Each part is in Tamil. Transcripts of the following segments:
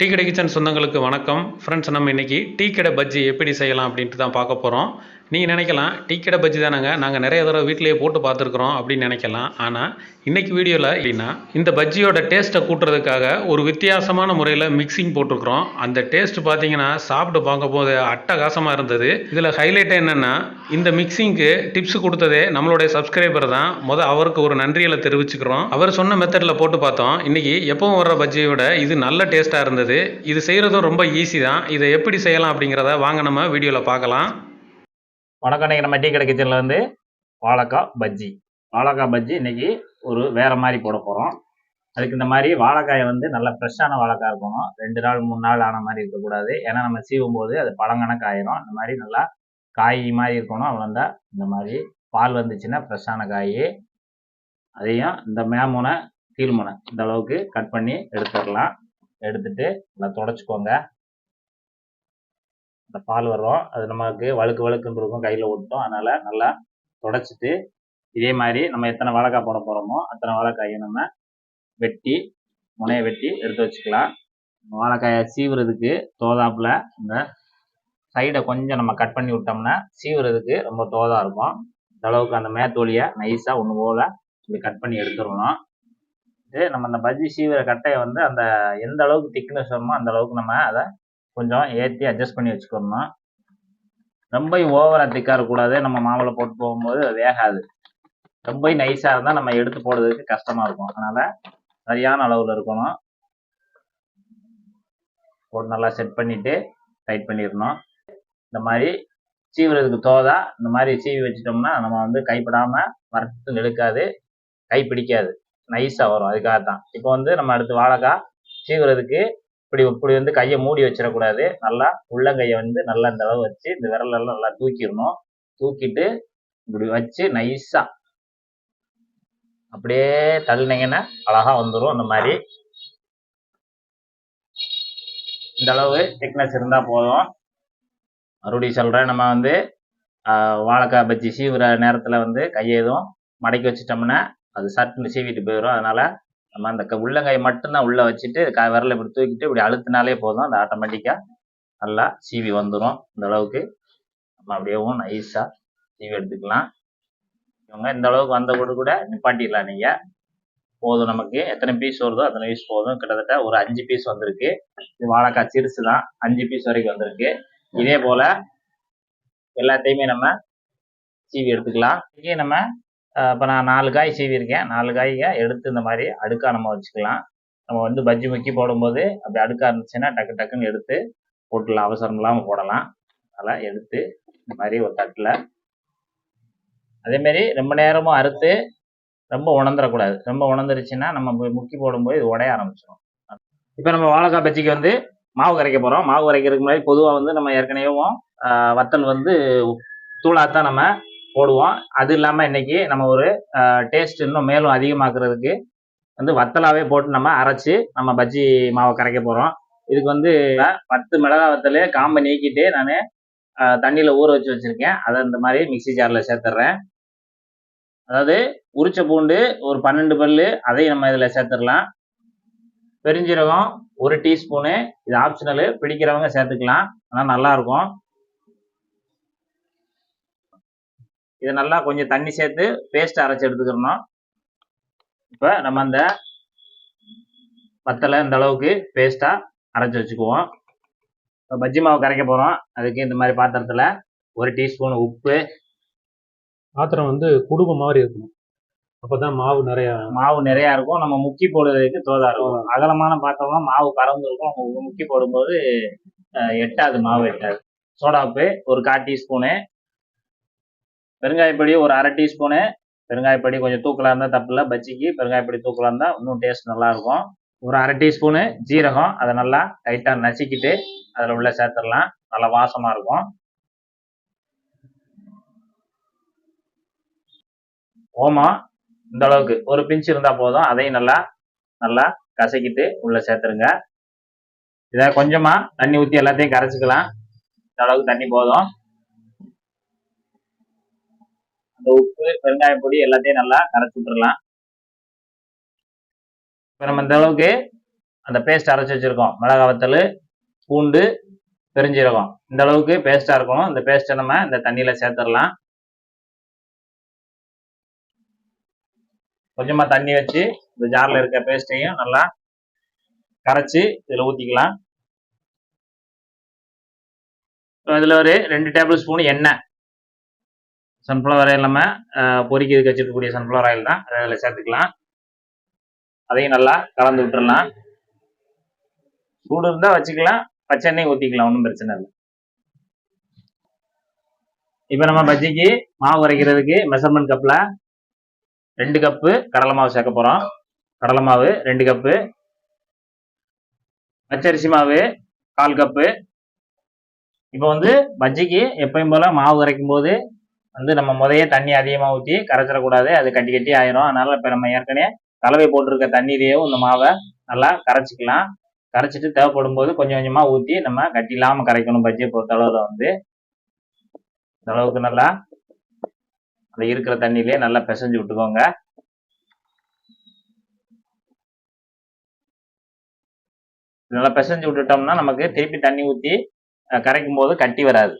டீ கடை கிச்சன் சொந்தங்களுக்கு வணக்கம். ஃப்ரெண்ட்ஸ் நம்ம இன்றைக்கி டீ கடை பஜ்ஜி எப்படி செய்யலாம் அப்படின்ட்டு தான் பார்க்க போகிறோம் நீங்கள் நினைக்கலாம் டீ கடை பஜ்ஜி தானங்க நாங்கள் நிறைய தடவை வீட்டிலேயே போட்டு பார்த்துருக்குறோம் அப்படின்னு நினைக்கலாம். ஆனால் இன்றைக்கி வீடியோவில் எப்படின்னா இந்த பஜ்ஜியோட டேஸ்ட்டை கூட்டுறதுக்காக ஒரு வித்தியாசமான முறையில் மிக்சிங் போட்டிருக்கிறோம். அந்த டேஸ்ட் பார்த்தீங்கன்னா சாப்பிட்டு பார்க்கும்போது அட்டகாசமாக இருந்தது. இதில் ஹைலைட் என்னென்னா இந்த மிக்சிங்க்கு டிப்ஸ் கொடுத்ததே நம்மளுடைய சப்ஸ்கிரைபர் தான். மொதல் அவருக்கு ஒரு நன்றிகளை தெரிவிச்சுக்கிறோம். அவர் சொன்ன மெத்தடில் போட்டு பார்த்தோம். இன்றைக்கி எப்பவும் வர்ற பஜ்ஜியை விட இது நல்ல டேஸ்ட்டாக இருந்தது. இது செய்கிறதும் ரொம்ப ஈஸி தான். இதை எப்படி செய்யலாம் அப்படிங்கிறத வாங்க நம்ம வீடியோவில் பார்க்கலாம். வணக்கம் இன்னைக்கு நம்ம டீ கடை கிச்சனில் வந்து வாழைக்காய் பஜ்ஜி. வாழைக்காய் பஜ்ஜி இன்றைக்கி ஒரு வேறு மாதிரி போட போகிறோம் அதுக்கு இந்த மாதிரி வாழைக்காயை வந்து நல்லா ஃப்ரெஷ்ஷான வாழைக்காய் இருக்கணும். ரெண்டு நாள் மூணு நாள் ஆன மாதிரி இருக்கக்கூடாது. ஏன்னா நம்ம சீவும் போது அது பழங்கணக்கு ஆயிரும். இந்த மாதிரி நல்லா காய் மாதிரி இருக்கணும். அவ்வளோந்தா இந்த மாதிரி பால் வந்துச்சுன்னா ஃப்ரெஷ்ஷான காய். அதையும் இந்த மேமுனை கீழ்முனை இந்த அளவுக்கு கட் பண்ணி எடுத்துடலாம். எடுத்துட்டு நல்லா தொடச்சிக்கோங்க. இந்த பால் வரும். அது நமக்கு வழுக்கு வழுக்குன்னு இருக்கும். கையில் விட்டோம் அதனால் நல்லா தொடச்சிட்டு இதே மாதிரி நம்ம எத்தனை வாழைக்காய் போட போகிறோமோ அத்தனை வாழைக்காயை நம்ம வெட்டி முனையை வெட்டி எடுத்து வச்சுக்கலாம். வாழைக்காயை சீவுறதுக்கு தோதாப்புல இந்த சைடை கொஞ்சம் நம்ம கட் பண்ணி விட்டோம்னா சீவுறதுக்கு ரொம்ப தோதாக இருக்கும். இந்த அளவுக்கு அந்த மேத்தோலியை நைஸாக ஒன்று போல் இப்படி கட் பண்ணி எடுத்துடணும். இது நம்ம அந்த பஜ்ஜி சீவுற கட்டையை வந்து அந்த எந்த அளவுக்கு திக்னஸ் வருமோ அந்த அளவுக்கு நம்ம அதை கொஞ்சம் ஏற்றி அட்ஜஸ்ட் பண்ணி வச்சுக்கணும். ரொம்ப ஓவராக திக்காக இருக்கக்கூடாது. நம்ம மாவில் போட்டு போகும்போது வேகாது. ரொம்ப நைஸாக இருந்தால் நம்ம எடுத்து போடுறதுக்கு கஷ்டமாக இருக்கும். அதனால் சரியான அளவில் இருக்கணும். போட்டு நல்லா செட் பண்ணிவிட்டு டைட் பண்ணிடணும். இந்த மாதிரி சீவுறதுக்கு தோதா இந்த மாதிரி சீவி வச்சிட்டோம்னா நம்ம வந்து கைப்படாமல் வரத்து இழுக்காது கை பிடிக்காது. நைஸாக வரும். அதுக்காக தான் இப்போ வந்து நம்ம அடுத்து வாழைக்காய் சீவுறதுக்கு இப்படி இப்படி வந்து கையை மூடி வச்சிடக்கூடாது. நல்லா உள்ளங்கையை வந்து நல்லா இந்த அளவு வச்சு இந்த விரலெல்லாம் நல்லா தூக்கிடணும். தூக்கிட்டு இப்படி வச்சு நைஸாக அப்படியே தள்ளினீங்கன்னா அழகா வந்துடும் அந்த மாதிரி. இந்த அளவு திக்னஸ் இருந்தால் போதும். மறுபடியும் சொல்கிறேன் நம்ம வந்து வாழைக்காய் பஜ்ஜி சீவுற நேரத்தில் வந்து கையை எதுவும் மடக்கி வச்சிட்டோம்னா அது சட்டுன்னு சீவிட்டு போயிடும் அதனால நம்ம அந்த க- உள்ளங்கை மட்டும்தான் உள்ள வச்சுட்டு க விரலை இப்படி தூக்கிட்டு இப்படி அழுத்தினாலே போதும். அது ஆட்டோமேட்டிக்காக நல்லா சீவி வந்துடும் இந்த அளவுக்கு. நம்ம அப்படியேவும் நைஸாக சீவி எடுத்துக்கலாம். இவங்க இந்த அளவுக்கு வந்த கூட கூட நிப்பாட்டிடலாம் நீங்கள் போதும் நமக்கு. எத்தனை பீஸ் வருதோ அத்தனை பீஸ் போதும். கிட்டத்தட்ட ஒரு அஞ்சு பீஸ் வந்திருக்கு. இது வாழைக்காய் சிறுசு தான். அஞ்சு பீஸ் வரைக்கும் வந்திருக்கு. இதே போல் எல்லாத்தையுமே நம்ம சீவி எடுத்துக்கலாம். இங்கேயும் நம்ம இப்போ நான் நாலு காய் சீவிருக்கேன் நாலு காயை எடுத்து இந்த மாதிரி அடுக்காக நம்ம வச்சுக்கலாம். நம்ம வந்து பஜ்ஜி முக்கி போடும்போது அப்படி அடுக்கா இருந்துச்சுன்னா டக்கு டக்குன்னு எடுத்து போட்டுடலாம் அவசரம் இல்லாமல் போடலாம். அதெல்லாம் எடுத்து இந்த மாதிரி ஒரு தட்டில் அதேமாரி ரொம்ப நேரமும் அறுத்து ரொம்ப உணர்ந்துடக்கூடாது ரொம்ப உணர்ந்துருச்சுன்னா நம்ம முக்கி போடும்போது இது உடைய ஆரம்பிச்சிடும் இப்போ நம்ம வாழைக்காய் பஜ்ஜிக்கு வந்து மாவு கரைக்க போகிறோம் மாவு கரைக்கிறதுக்கு முன்னாடி பொதுவாக வந்து நம்ம ஏற்கனவே வத்தல் வந்து தூளாத்தான் நம்ம போடுவோம். அது இல்லாமல் இன்றைக்கி நம்ம ஒரு டேஸ்ட் இன்னும் மேலும் அதிகமாக்குறதுக்கு வந்து வத்தலாவே போட்டு நம்ம அரைச்சி நம்ம பஜ்ஜி மாவை கரைக்க போகிறோம் இதுக்கு வந்து பத்து மிளகா வத்தல் காம்பை நீக்கிட்டு நான் தண்ணியில் ஊற வச்சு வச்சுருக்கேன். அதை இந்த மாதிரி மிக்ஸி ஜாரில் சேர்த்துட்றேன் அதாவது உரிச்ச பூண்டு ஒரு பன்னெண்டு பல்லு அதையும் நம்ம இதில் சேர்த்துடலாம். பெருஞ்சீரகம் ஒரு டீஸ்பூனு இது ஆப்ஷனலு பிடிக்கிறவங்க சேர்த்துக்கலாம். ஆனால் நல்லாயிருக்கும் இருக்கும் இது நல்லா கொஞ்சம் தண்ணி சேர்த்து பேஸ்ட் அரைச்சி எடுத்துக்கிறணும் இப்போ நம்ம அந்த வத்தலை இந்த அளவுக்கு பேஸ்ட்டாக அரைச்சி வச்சுக்குவோம். இப்போ பஜ்ஜி மாவு கரைக்க போகிறோம் அதுக்கு இந்த மாதிரி பாத்திரத்தில் ஒரு டீஸ்பூன் உப்பு. பாத்திரம் வந்து குடும்பம் மாதிரி இருக்கணும். அப்பதான் மாவு நிறைய மாவு நிறையா இருக்கும். நம்ம முக்கி போடுறதுக்கு தோதா இருக்கும் அகலமான பாத்திரம்னா மாவு கறந்து இருக்கும். முக்கி போடும்போது எட்டாது மாவு எட்டாது. சோடா உப்பு ஒரு கால் டீஸ்பூனு. பெருங்காயப்பொடி ஒரு அரை டீஸ்பூனு. பெருங்காயப்பொடி கொஞ்சம் தூக்கலாக இருந்தால் தப்பில்ல பஜ்ஜிக்கு. பெருங்காயப்பொடி தூக்கலாக இருந்தால் இன்னும் டேஸ்ட் நல்லா இருக்கும் ஒரு அரை டீஸ்பூனு ஜீரகம் அதை நல்லா டைட்டாக நசுக்கிட்டு அதில் உள்ள சேர்த்துடலாம். நல்லா வாசமாக இருக்கும். ஓமம் இந்த அளவுக்கு. ஒரு பிஞ்ச் இருந்தால் போதும். அதையும் நல்லா நல்லா கசக்கிட்டு உள்ளே சேர்த்துருங்க. இதை கொஞ்சமாக தண்ணி ஊற்றி எல்லாத்தையும் கரைச்சிக்கலாம். இந்த அளவுக்கு தண்ணி போதும். அந்த உப்பு பெருங்காய பொடி எல்லாத்தையும் நல்லா கரைச்சி விட்டுறலாம். இப்போ நம்ம இந்த அளவுக்கு அந்த பேஸ்ட் அரைச்சி வச்சிருக்கோம். மிளகா வத்தல் பூண்டு பெருஞ்சீரகம். இந்த அளவுக்கு பேஸ்டா இருக்கணும். இந்த பேஸ்ட்டை நம்ம இந்த தண்ணியில சேர்த்துடலாம். கொஞ்சமா தண்ணி வச்சு இந்த ஜார்ல இருக்க பேஸ்ட்டையும் நல்லா கரைச்சி இதில் ஊற்றிக்கலாம் இதில் ஒரு ரெண்டு டேபிள் ஸ்பூன் எண்ணெய். சன்ஃப்ளவர் ஆயில் நம்ம அஹ், பொரிக்கிறதுக்கு வச்சிருக்கக்கூடிய சன்ஃப்ளவர் ஆயில் தான். அதை அதில் சேர்த்துக்கலாம். அதையும் நல்லா கலந்து விட்டுறலாம். சூடு இருந்தால் வச்சுக்கலாம். பச்சை எண்ணெய் ஊற்றிக்கலாம் ஒன்றும் பிரச்சனை இல்லை. இப்போ நம்ம பஜ்ஜிக்கு மாவு அரைக்கிறதுக்கு மெஷர்மெண்ட் கப்பில் ரெண்டு கப்பு கடலை மாவு சேர்க்க போகிறோம் கடலை மாவு ரெண்டு கப்பு பச்சரிசி மாவு கால் கப்பு இப்போ வந்து பஜ்ஜிக்கு எப்பயும் போல் மாவு அரைக்கும் போது வந்து நம்ம முதைய தண்ணி அதிகமாக ஊற்றி கரைச்சிடக்கூடாது அது கட்டி கட்டி ஆயிரும். அதனால இப்போ நம்ம ஏற்கனவே கலவை போட்டிருக்க தண்ணீரையும் இந்த மாவை நல்லா கரைச்சிக்கலாம். கரைச்சிட்டு தேவைப்படும் போது கொஞ்சம் கொஞ்சமாக ஊற்றி நம்ம கட்டி இல்லாமல் கரைக்கணும் பஜ்ஜியை பொறுத்த வந்து. இந்த அளவுக்கு நல்லா அந்த இருக்கிற தண்ணியிலே நல்லா பிசைஞ்சு விட்டுக்கோங்க. நல்லா பிசைஞ்சு விட்டுட்டோம்னா நமக்கு திருப்பி தண்ணி ஊற்றி கரைக்கும் போது கட்டி வராது.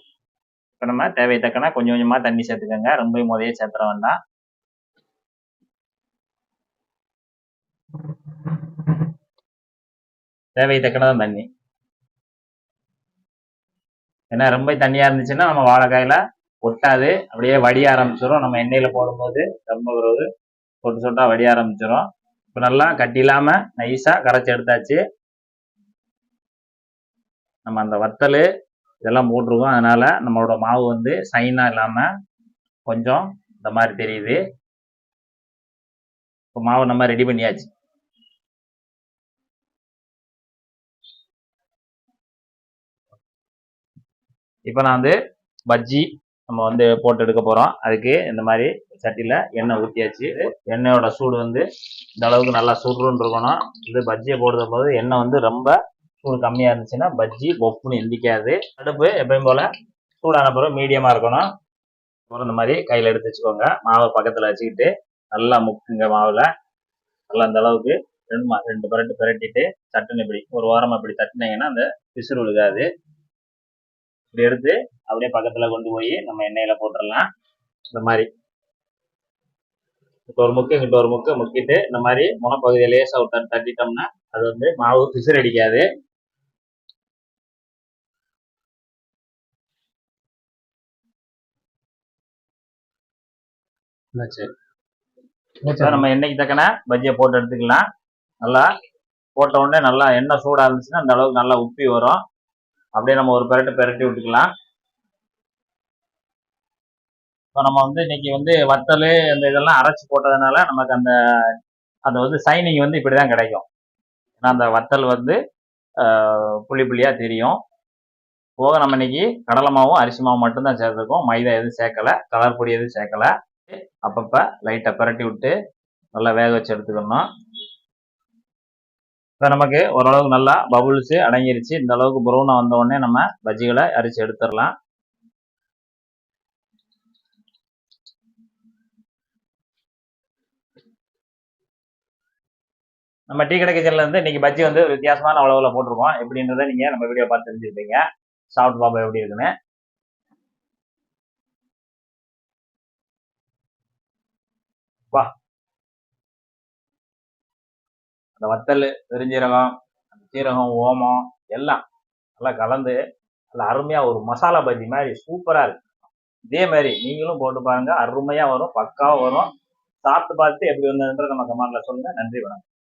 இப்போ நம்ம தேவை தக்கன கொஞ்சம் கொஞ்சமா தண்ணி சேர்த்துக்கோங்க. ரொம்ப முதைய சேர்த்துற வேண்டாம். தேவை தக்கனதான் தண்ணி. ஏன்னா ரொம்ப தண்ணியா இருந்துச்சுன்னா நம்ம வாழைக்காயில ஒட்டாது. அப்படியே வடிய ஆரம்பிச்சிடும் நம்ம எண்ணெயில் போடும்போது ரொம்ப ஒரு சொட்டு சொட்டா வடிய ஆரம்பிச்சிடும் இப்போ நல்லா கட்டி இல்லாமல் நைஸாக கரைச்சி எடுத்தாச்சு. நம்ம அந்த வத்தல் இதெல்லாம் போட்டிருக்கோம். அதனால் நம்மளோட மாவு வந்து சைனாக இல்லாமல் கொஞ்சம் இந்த மாதிரி தெரியுது. இப்போ மாவு நம்ம ரெடி பண்ணியாச்சு. இப்போ நான் வந்து பஜ்ஜி நம்ம வந்து போட்டு எடுக்க போகிறோம் அதுக்கு இந்த மாதிரி சட்டியில் எண்ணெய் ஊற்றியாச்சு எண்ணெயோட சூடு வந்து இந்த அளவுக்கு நல்லா சுடுன்னு இருக்கணும். இது பஜ்ஜியை போடுற போது எண்ணெய் வந்து ரொம்ப சூடு கம்மியாக இருந்துச்சுன்னா பஜ்ஜி பொப்புன்னு எந்திக்காது அடுப்பு எப்பயும் போல் சூடான பிறகு மீடியமாக இருக்கணும். அப்புறம் இந்த மாதிரி கையில் எடுத்து வச்சுக்கோங்க. மாவை பக்கத்தில் வச்சுக்கிட்டு நல்லா முக்குங்க மாவில். நல்லா அந்த அளவுக்கு ரெண்டு மா ரெண்டு பரட்டு பிரட்டிட்டு சட்டுன்னு இப்படி ஒரு ஓரமாக இப்படி தட்டினீங்கன்னா அந்த பிசுறு விழுகாது. இப்படி எடுத்து அப்படியே பக்கத்தில் கொண்டு போய் நம்ம எண்ணெயில் போட்டுடலாம் இந்த மாதிரி. இப்போ ஒரு முக்கு இங்கிட்ட ஒரு முக்கு முக்கிட்டு இந்த மாதிரி முனப்பகுதியை லேசாக விட்டு தட்டிட்டோம்னா அது வந்து மாவு பிசுறு அடிக்காது. நம்ம எண்ணெய்க்கு தக்கன? பஜ்ஜியை போட்டு எடுத்துக்கலாம். நல்லா போட்ட உடனே நல்லா எண்ணெய் சூடாக இருந்துச்சுன்னா அந்த அளவுக்கு நல்லா உப்பி வரும். அப்படியே நம்ம ஒரு பெரட்டு பெரட்டி விட்டுக்கலாம். இப்போ நம்ம வந்து இன்னைக்கு வந்து வத்தல் அந்த இதெல்லாம் அரைச்சி போட்டதுனால நமக்கு அந்த அது வந்து சைனிங் வந்து இப்படி தான் கிடைக்கும். ஏன்னா அந்த வத்தல் வந்து புளி புள்ளி தெரியும். போக நம்ம இன்னைக்கு கடலை மாவும் அரிசி மாவும் மட்டும்தான் சேர்த்துருக்கோம். மைதா எதுவும் சேர்க்கல. கலர் பொடி எதுவும் சேர்க்கல. அப்பப்ப லைட்டா பிரட்டி விட்டு நல்லா வேக வச்சு எடுத்துக்கணும். இப்போ நமக்கு ஓரளவுக்கு நல்லா பபுள்ஸ் அடங்கிருச்சு. இந்த அளவுக்கு ப்ரௌனா வந்த உடனே நம்ம பஜ்ஜிகளை அரிச்சு எடுத்துடலாம். நம்ம டீ கடை கிச்சன்ல இருந்து இன்னைக்கு பஜ்ஜி வந்து வித்தியாசமான அளவுல போட்டிருக்கோம். எப்படின்றத நீங்க நம்ம வீடியோ பார்த்து தெரிஞ்சுருப்பீங்க சாப்பிட்டு பாப்பா எப்படி இருக்குன்னு. அந்த வத்தல் பெருஞ்சீரகம் அந்த சீரகம் ஓமம் எல்லாம் நல்லா கலந்து நல்லா அருமையாக ஒரு மசாலா பஜ்ஜி மாதிரி சூப்பராக இருக்கு. இதே மாதிரி நீங்களும் போட்டு பாருங்க. அருமையாக வரும் பக்காவாக வரும். சாப்பிட்டு பார்த்து எப்படி வந்ததுன்ற நம்ம கமெண்ட்ல சொல்லுங்க. நன்றி வணக்கம்.